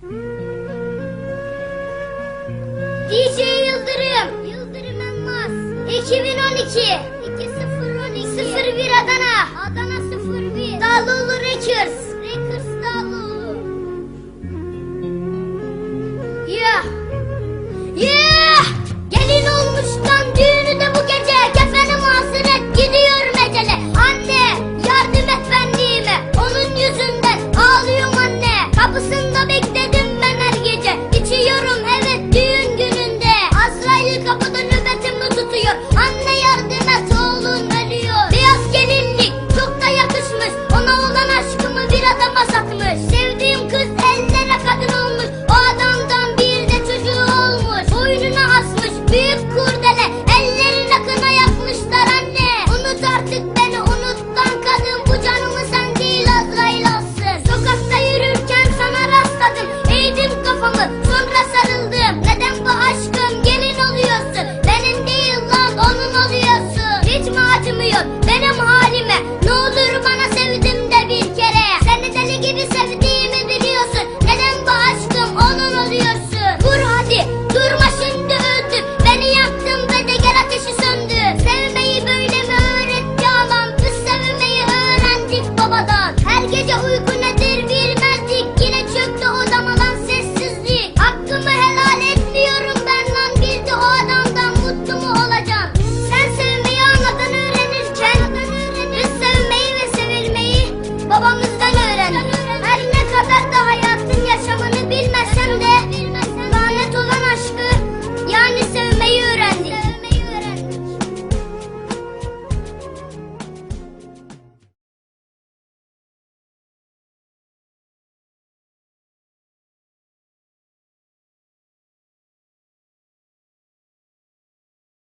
DJ Yıldırım, Yıldırım Elmas, 2012, 2012, 01 Adana, Adana 01, Dağlıoğlu Records.